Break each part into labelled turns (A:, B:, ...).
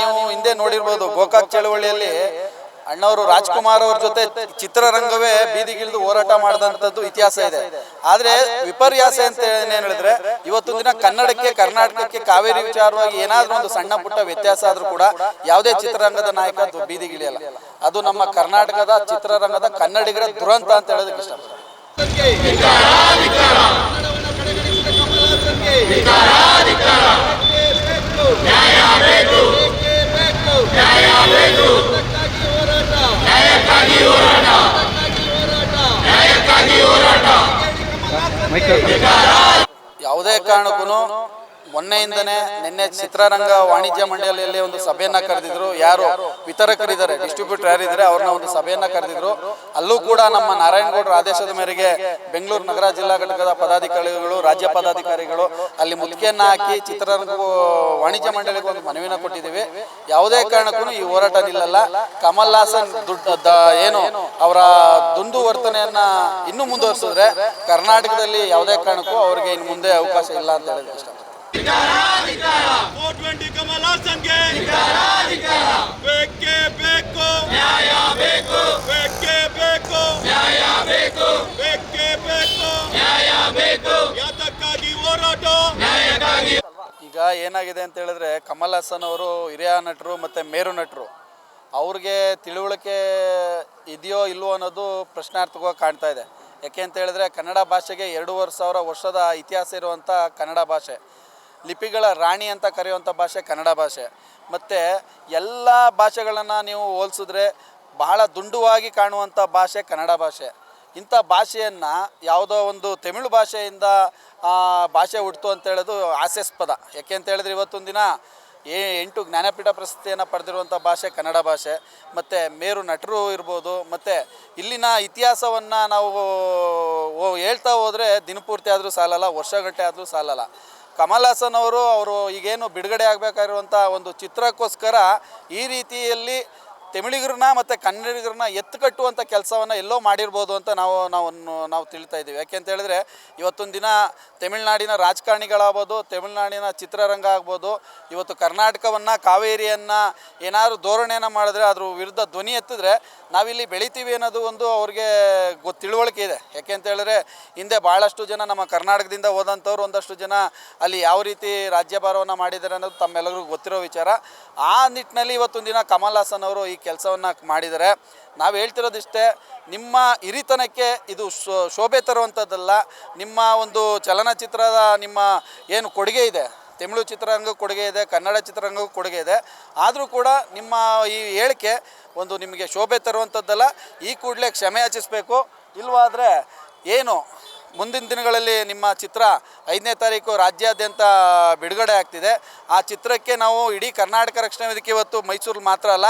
A: ನೀವು ಹಿಂದೆ ನೋಡಿರ್ಬೋದು ಗೋಕಾಕ್ ಚಳವಳಿಯಲ್ಲಿ ಅಣ್ಣವರು ರಾಜ್ಕುಮಾರ್ ಅವ್ರ ಜೊತೆ ಚಿತ್ರರಂಗವೇ ಬೀದಿಗಿಳಿದು ಹೋರಾಟ ಮಾಡಿದಂಥದ್ದು ಇತಿಹಾಸ ಇದೆ. ಆದ್ರೆ ವಿಪರ್ಯಾಸ ಅಂತ ಏನ್ ಹೇಳಿದ್ರೆ ಇವತ್ತು ದಿನ ಕನ್ನಡಕ್ಕೆ, ಕರ್ನಾಟಕಕ್ಕೆ ಕಾವೇರಿ ವಿಚಾರವಾಗಿ ಏನಾದ್ರೂ ಒಂದು ಸಣ್ಣ ಪುಟ್ಟ ವ್ಯತ್ಯಾಸ ಆದ್ರೂ ಕೂಡ ಯಾವುದೇ ಚಿತ್ರರಂಗದ ನಾಯಕ ಬೀದಿಗಿಳಿಯಲ್ಲ. ಅದು ನಮ್ಮ ಕರ್ನಾಟಕದ ಚಿತ್ರರಂಗದ ಕನ್ನಡಿಗರ ದುರಂತ ಅಂತ ಹೇಳೋದಕ್ಕೆ ಇಷ್ಟಪಡ್ತೀನಿ. ಯಾವುದೇ ಕಾರಣಕ್ಕೂ ಮೊನ್ನೆಯಿಂದನೇ ನಿನ್ನೆ ಚಿತ್ರರಂಗ ವಾಣಿಜ್ಯ ಮಂಡಳಿಯಲ್ಲಿ ಒಂದು ಸಭೆಯನ್ನ ಕರೆದಿದ್ರು. ಯಾರು? ವಿತರಕರಿದ್ದಾರೆ ಡಿಸ್ಟ್ರಿಬ್ಯೂಟರ್ ಯಾರಿದ್ದಾರೆ ಅವ್ರನ್ನ ಒಂದು ಸಭೆಯನ್ನ ಕರೆದಿದ್ರು. ಅಲ್ಲೂ ಕೂಡ ನಮ್ಮ ನಾರಾಯಣಗೌಡರ ಆದೇಶದ ಮೇರೆಗೆ ಬೆಂಗಳೂರು ನಗರ ಜಿಲ್ಲಾ ಘಟಕದ ಪದಾಧಿಕಾರಿಗಳು, ರಾಜ್ಯ ಪದಾಧಿಕಾರಿಗಳು ಅಲ್ಲಿ ಮುತ್ತಿಗೆಯನ್ನ ಹಾಕಿ ಚಿತ್ರರಂಗ ವಾಣಿಜ್ಯ ಮಂಡಳಿಗೆ ಒಂದು ಮನವಿನ ಕೊಟ್ಟಿದ್ದೀವಿ. ಯಾವುದೇ ಕಾರಣಕ್ಕೂ ಈ ಹೋರಾಟ ನಿಲ್ಲಲ್ಲ. ಕಮಲ್ ಹಾಸನ್ ದುಡ್ಡು ಏನು, ಅವರ ದುಂದು ವರ್ತನೆಯನ್ನ ಇನ್ನೂ ಮುಂದುವರಿಸಿದ್ರೆ ಕರ್ನಾಟಕದಲ್ಲಿ ಯಾವುದೇ ಕಾರಣಕ್ಕೂ ಅವರಿಗೆ ಇನ್ನು ಮುಂದೆ ಅವಕಾಶ ಇಲ್ಲ ಅಂತ
B: ಹೇಳಿದ್ರೆ ಟ್ವೆಂಟಿ ಕಮಲ್ ಹಾಸನ್ಗೆ ಬೇಕೇ ಬೇಕು. ನ್ಯಾಯ ಬೇಕು. ಬೇಕೇ ಬೇಕು. ನ್ಯಾಯ ಬೇಕು. ಬೇಕೇ ಬೇಕು. ನ್ಯಾಯ ಬೇಕು. ಯಾತಕ್ಕಾಗಿ ಹೋರಾಟ? ನ್ಯಾಯಕ್ಕಾಗಿ.
A: ಈಗ ಏನಾಗಿದೆ ಅಂತ ಹೇಳಿದ್ರೆ ಕಮಲ್ ಹಾಸನ್ ಅವರು ಹಿರಿಯ ನಟರು ಮತ್ತು ಮೇರು ನಟರು. ಅವ್ರಿಗೆ ತಿಳುವಳಿಕೆ ಇದೆಯೋ ಇಲ್ವೋ ಅನ್ನೋದು ಪ್ರಶ್ನಾರ್ಥಕವಾಗಿ ಕಾಣ್ತಾ ಇದೆ. ಯಾಕೆ ಅಂತ ಹೇಳಿದ್ರೆ ಕನ್ನಡ ಭಾಷೆಗೆ ಎರಡೂವರೆ ಸಾವಿರ ವರ್ಷದ ಇತಿಹಾಸ ಇರುವಂಥ ಕನ್ನಡ ಭಾಷೆ. ಲಿಪಿಗಳ ರಾಣಿ ಅಂತ ಕರೆಯುವಂಥ ಭಾಷೆ ಕನ್ನಡ ಭಾಷೆ. ಮತ್ತು ಎಲ್ಲ ಭಾಷೆಗಳನ್ನು ನೀವು ಹೋಲಿಸಿದ್ರೆ ಬಹಳ ದುಂಡುವಾಗಿ ಕಾಣುವಂಥ ಭಾಷೆ ಕನ್ನಡ ಭಾಷೆ. ಇಂಥ ಭಾಷೆಯನ್ನು ಯಾವುದೋ ಒಂದು ತಮಿಳು ಭಾಷೆಯಿಂದ ಭಾಷೆ ಹುಡ್ತು ಅಂತ ಹೇಳೋದು ಹಾಸ್ಯಾಸ್ಪದ. ಯಾಕೆ ಅಂತ ಹೇಳಿದ್ರೆ ಇವತ್ತೊಂದು ದಿನ ಏ, ಎಂಟು ಜ್ಞಾನಪೀಠ ಪ್ರಶಸ್ತಿಯನ್ನು ಪಡೆದಿರುವಂಥ ಭಾಷೆ ಕನ್ನಡ ಭಾಷೆ. ಮತ್ತು ಮೇರು ನಟರು ಇರ್ಬೋದು. ಮತ್ತು ಇಲ್ಲಿನ ಇತಿಹಾಸವನ್ನು ನಾವು ಹೇಳ್ತಾ ಹೋದರೆ ದಿನಪೂರ್ತಿ ಆದರೂ ಸಾಲಲ್ಲ ವರ್ಷಗಟ್ಟೆ ಆದರೂ ಸಾಲಲ್ಲ. ಕಮಲ್ ಹಾಸನ್ ಅವರು ಅವರು ಈಗೇನು ಬಿಡುಗಡೆ ಆಗಬೇಕಾಗಿರುವಂಥ ಒಂದು ಚಿತ್ರಕ್ಕೋಸ್ಕರ ಈ ರೀತಿಯಲ್ಲಿ ತಮಿಳಿಗರನ್ನ ಮತ್ತು ಕನ್ನಡಿಗರನ್ನ ಎತ್ತುಕಟ್ಟುವಂಥ ಕೆಲಸವನ್ನು ಎಲ್ಲೋ ಮಾಡಿರ್ಬೋದು ಅಂತ ನಾವು ನಾವು ನಾವು ತಿಳಿತಾ ಇದ್ದೀವಿ. ಯಾಕೆ ಅಂತ ಹೇಳಿದ್ರೆ, ಇವತ್ತೊಂದು ದಿನ ತಮಿಳುನಾಡಿನ ರಾಜಕಾರಣಿಗಳಾಗ್ಬೋದು, ತಮಿಳುನಾಡಿನ ಚಿತ್ರರಂಗ ಆಗ್ಬೋದು, ಇವತ್ತು ಕರ್ನಾಟಕವನ್ನು, ಕಾವೇರಿಯನ್ನು ಏನಾದರೂ ಧೋರಣೆಯನ್ನು ಮಾಡಿದ್ರೆ ಅದ್ರ ವಿರುದ್ಧ ಧ್ವನಿ ಎತ್ತಿದ್ರೆ ನಾವಿಲ್ಲಿ ಬೆಳಿತೀವಿ ಅನ್ನೋದು ಒಂದು ಅವ್ರಿಗೆ ಗೊತ್ತು ತಿಳುವಳಿಕೆ ಇದೆ. ಯಾಕೆ ಅಂತ ಹೇಳಿದ್ರೆ, ಹಿಂದೆ ಭಾಳಷ್ಟು ಜನ ನಮ್ಮ ಕರ್ನಾಟಕದಿಂದ ಹೋದಂಥವ್ರು, ಒಂದಷ್ಟು ಜನ ಅಲ್ಲಿ ಯಾವ ರೀತಿ ರಾಜ್ಯಭಾರವನ್ನು ಮಾಡಿದ್ದಾರೆ ಅನ್ನೋದು ತಮ್ಮೆಲ್ಲರಿಗೂ ಗೊತ್ತಿರೋ ವಿಚಾರ. ಆ ನಿಟ್ಟಿನಲ್ಲಿ ಇವತ್ತೊಂದು ದಿನ ಕಮಲ್ ಹಾಸನ್ ಅವರು ಈ ಕೆಲಸವನ್ನು ಮಾಡಿದ್ದಾರೆ. ನಾವು ಹೇಳ್ತಿರೋದಿಷ್ಟೇ, ನಿಮ್ಮ ಹಿರಿತನಕ್ಕೆ ಇದು ಶೋ- ಶೋಭೆ ತರುವಂಥದ್ದಲ್ಲ ನಿಮ್ಮ ಒಂದು ಚಲನಚಿತ್ರದ ನಿಮ್ಮ ಏನು ಕೊಡುಗೆ ಇದೆ? ತಮಿಳು ಚಿತ್ರರಂಗಕ್ಕೆ ಕೊಡುಗೆ ಇದೆ, ಕನ್ನಡ ಚಿತ್ರರಂಗಕ್ಕೂ ಕೊಡುಗೆ ಇದೆ. ಆದರೂ ಕೂಡ ನಿಮ್ಮ ಈ ಹೇಳಿಕೆ ಒಂದು ನಿಮಗೆ ಶೋಭೆ ತರುವಂಥದ್ದಲ್ಲ ಈ ಕೂಡಲೇ ಕ್ಷಮೆ ಯಾಚಿಸಬೇಕು. ಇಲ್ವಾದರೆ ಏನು? ಮುಂದಿನ ದಿನಗಳಲ್ಲಿ ನಿಮ್ಮ ಚಿತ್ರ ಐದನೇ ತಾರೀಕು ರಾಜ್ಯಾದ್ಯಂತ ಬಿಡುಗಡೆ ಆಗ್ತಿದೆ. ಆ ಚಿತ್ರಕ್ಕೆ ನಾವು ಇಡೀ ಕರ್ನಾಟಕ ರಕ್ಷಣಾ ವೇದಿಕೆ ಇವತ್ತು ಮೈಸೂರು ಮಾತ್ರ ಅಲ್ಲ,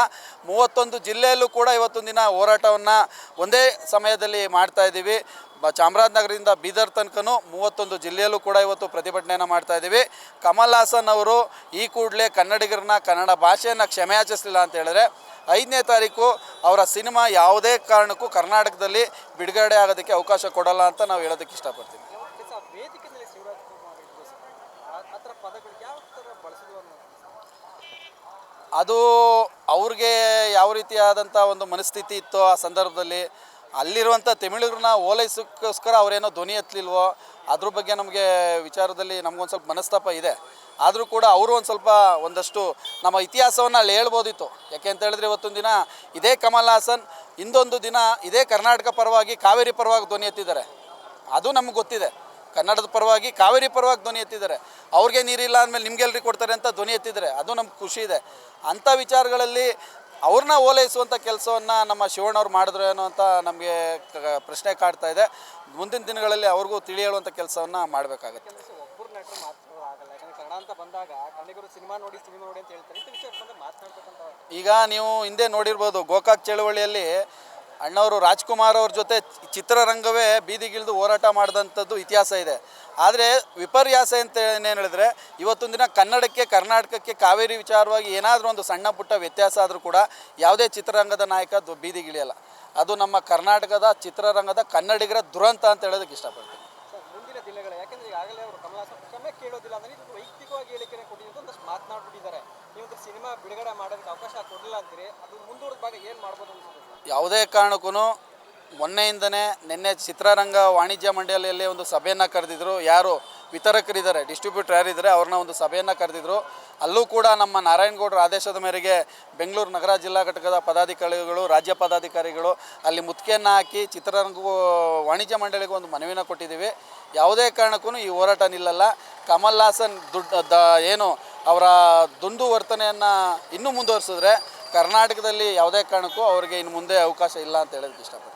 A: ಮೂವತ್ತೊಂದು ಜಿಲ್ಲೆಯಲ್ಲೂ ಕೂಡ ಇವತ್ತೊಂದು ದಿನ ಹೋರಾಟವನ್ನು ಒಂದೇ ಸಮಯದಲ್ಲಿ ಮಾಡ್ತಾ ಇದ್ದೀವಿ. ಚಾಮರಾಜನಗರದಿಂದ ಬೀದರ್ ತನಕನೂ ಮೂವತ್ತೊಂದು ಜಿಲ್ಲೆಯಲ್ಲೂ ಕೂಡ ಇವತ್ತು ಪ್ರತಿಭಟನೆಯನ್ನು ಮಾಡ್ತಾ ಇದ್ದೀವಿ. ಕಮಲ್ ಹಾಸನ್ ಅವರು ಈ ಕೂಡಲೇ ಕನ್ನಡಿಗರನ್ನ ಕನ್ನಡ ಭಾಷೆಯನ್ನು ಕ್ಷಮೆಯಾಚಿಸಲಿಲ್ಲ ಅಂತ ಹೇಳಿದ್ರೆ ಐದನೇ ತಾರೀಕು ಅವರ ಸಿನಿಮಾ ಯಾವುದೇ ಕಾರಣಕ್ಕೂ ಕರ್ನಾಟಕದಲ್ಲಿ ಬಿಡುಗಡೆ ಆಗೋದಕ್ಕೆ ಅವಕಾಶ ಕೊಡಲ್ಲ ಅಂತ ನಾವು ಹೇಳೋದಕ್ಕೆ ಇಷ್ಟಪಡ್ತೀವಿ ಅದು ಅವ್ರಿಗೆ ಯಾವ ರೀತಿಯಾದಂಥ ಒಂದು ಮನಸ್ಥಿತಿ ಇತ್ತು ಆ ಸಂದರ್ಭದಲ್ಲಿ ಅಲ್ಲಿರುವಂಥ ತಮಿಳಿಗರನ್ನ ಓಲೈಸೋಕ್ಕೋಸ್ಕರ ಅವರೇನೋ ಧ್ವನಿ ಎತ್ತಲಿಲ್ವೋ, ಅದ್ರ ಬಗ್ಗೆ ನಮಗೆ ವಿಚಾರದಲ್ಲಿ ನಮಗೊಂದು ಸ್ವಲ್ಪ ಮನಸ್ತಾಪ ಇದೆ. ಆದರೂ ಕೂಡ ಅವರು ಒಂದು ಸ್ವಲ್ಪ ಒಂದಷ್ಟು ನಮ್ಮ ಇತಿಹಾಸವನ್ನು ಅಲ್ಲಿ ಹೇಳ್ಬೋದಿತ್ತು. ಯಾಕೆ ಅಂತ ಹೇಳಿದ್ರೆ ಇವತ್ತೊಂದು ದಿನ ಇದೇ ಕಮಲ್ ಹಾಸನ್ ಇಂದೊಂದು ದಿನ ಇದೇ ಕರ್ನಾಟಕ ಪರವಾಗಿ ಕಾವೇರಿ ಪರವಾಗಿ ಧ್ವನಿ ಎತ್ತಿದ್ದಾರೆ. ಅದು ನಮ್ಗೆ ಗೊತ್ತಿದೆ. ಕನ್ನಡದ ಪರವಾಗಿ ಕಾವೇರಿ ಪರವಾಗಿ ಧ್ವನಿ ಎತ್ತಿದ್ದಾರೆ. ಅವ್ರಿಗೆ ನೀರಿಲ್ಲ ಅಂದಮೇಲೆ ನಿಮ್ಗೆಲ್ರಿಗೆ ಕೊಡ್ತಾರೆ ಅಂತ ಧ್ವನಿ ಎತ್ತಿದ್ದಾರೆ. ಅದು ನಮ್ಗೆ ಖುಷಿ ಇದೆ. ಅಂಥ ವಿಚಾರಗಳಲ್ಲಿ ಅವ್ರನ್ನ ಓಲೈಸುವಂಥ ಕೆಲಸವನ್ನು ನಮ್ಮ ಶಿವಣ್ಣವ್ರು ಮಾಡಿದ್ರು ಏನೋ ಅಂತ ನಮಗೆ ಪ್ರಶ್ನೆ ಕಾಡ್ತಾ ಇದೆ. ಮುಂದಿನ ದಿನಗಳಲ್ಲಿ ಅವ್ರಿಗೂ ತಿಳಿ ಹೇಳುವಂಥ ಕೆಲಸವನ್ನು ಮಾಡಬೇಕಾಗುತ್ತೆ. ಈಗ ನೀವು ಹಿಂದೆ ನೋಡಿರ್ಬೋದು ಗೋಕಾಕ್ ಚಳವಳಿಯಲ್ಲಿ ಅಣ್ಣವರು ರಾಜ್ಕುಮಾರ್ ಅವ್ರ ಜೊತೆ ಚಿತ್ರರಂಗವೇ ಬೀದಿಗಿಳಿದು ಹೋರಾಟ ಮಾಡಿದಂಥದ್ದು ಇತಿಹಾಸ ಇದೆ. ಆದರೆ ವಿಪರ್ಯಾಸ ಅಂತ ಏನು ಹೇಳಿದ್ರೆ, ಇವತ್ತೊಂದು ದಿನ ಕನ್ನಡಕ್ಕೆ, ಕರ್ನಾಟಕಕ್ಕೆ ಕಾವೇರಿ ವಿಚಾರವಾಗಿ ಏನಾದರೂ ಒಂದು ಸಣ್ಣ ಪುಟ್ಟ ವ್ಯತ್ಯಾಸ ಆದರೂ ಕೂಡ ಯಾವುದೇ ಚಿತ್ರರಂಗದ ನಾಯಕ ಬೀದಿಗಿಳಿಯಲ್ಲ. ಅದು ನಮ್ಮ ಕರ್ನಾಟಕದ ಚಿತ್ರರಂಗದ ಕನ್ನಡಿಗರ ದುರಂತ ಅಂತ ಹೇಳೋದಕ್ಕೆ ಇಷ್ಟಪಡ್ತೀನಿ.
C: ಅಂದ್ರೆ ಸಿನಿಮಾ ಬಿಡುಗಡೆ ಮಾಡೋದಕ್ಕೆ ಅವಕಾಶ ಕೊಡಲಿಲ್ಲ ಅಂತೀರಿ, ಅದು ಮುಂದೂಡಿದ ಭಾಗ ಏನು ಮಾಡ್ಬೋದು
A: ಯಾವುದೇ ಕಾರಣಕ್ಕೂ ಮೊನ್ನೆಯಿಂದನೇ ನಿನ್ನೆ ಚಿತ್ರರಂಗ ವಾಣಿಜ್ಯ ಮಂಡಳಿಯಲ್ಲಿ ಒಂದು ಸಭೆಯನ್ನು ಕರೆದಿದ್ರು. ಯಾರು ವಿತರಕರಿದ್ದಾರೆ ಡಿಸ್ಟ್ರಿಬ್ಯೂಟರ್ ಯಾರಿದ್ದಾರೆ ಅವ್ರನ್ನ ಒಂದು ಸಭೆಯನ್ನು ಕರೆದಿದ್ರು. ಅಲ್ಲೂ ಕೂಡ ನಮ್ಮ ನಾರಾಯಣಗೌಡರ ಆದೇಶದ ಮೇರೆಗೆ ಬೆಂಗಳೂರು ನಗರ ಜಿಲ್ಲಾ ಘಟಕದ ಪದಾಧಿಕಾರಿಗಳು, ರಾಜ್ಯ ಪದಾಧಿಕಾರಿಗಳು ಅಲ್ಲಿ ಮುತ್ತಿಗೆಯನ್ನು ಹಾಕಿ ಚಿತ್ರರಂಗಕ್ಕೂ ವಾಣಿಜ್ಯ ಮಂಡಳಿಗೂ ಒಂದು ಮನವಿನ ಕೊಟ್ಟಿದ್ದೀವಿ. ಯಾವುದೇ ಕಾರಣಕ್ಕೂ ಈ ಹೋರಾಟ ನಿಲ್ಲಲ್ಲ. ಕಮಲ್ ಹಾಸನ್ ದುಡ್ಡು ಏನು ಅವರ ದುಂಡು ವರ್ತನೆಯನ್ನು ಇನ್ನೂ ಮುಂದುವರಿಸಿದ್ರೆ ಕರ್ನಾಟಕದಲ್ಲಿ ಯಾವುದೇ ಕಾರಣಕ್ಕೂ ಅವರಿಗೆ ಇನ್ನು ಮುಂದೆ ಅವಕಾಶ ಇಲ್ಲ ಅಂತ ಹೇಳೋದಕ್ಕೆ ಇಷ್ಟಪಡ್ತೀನಿ.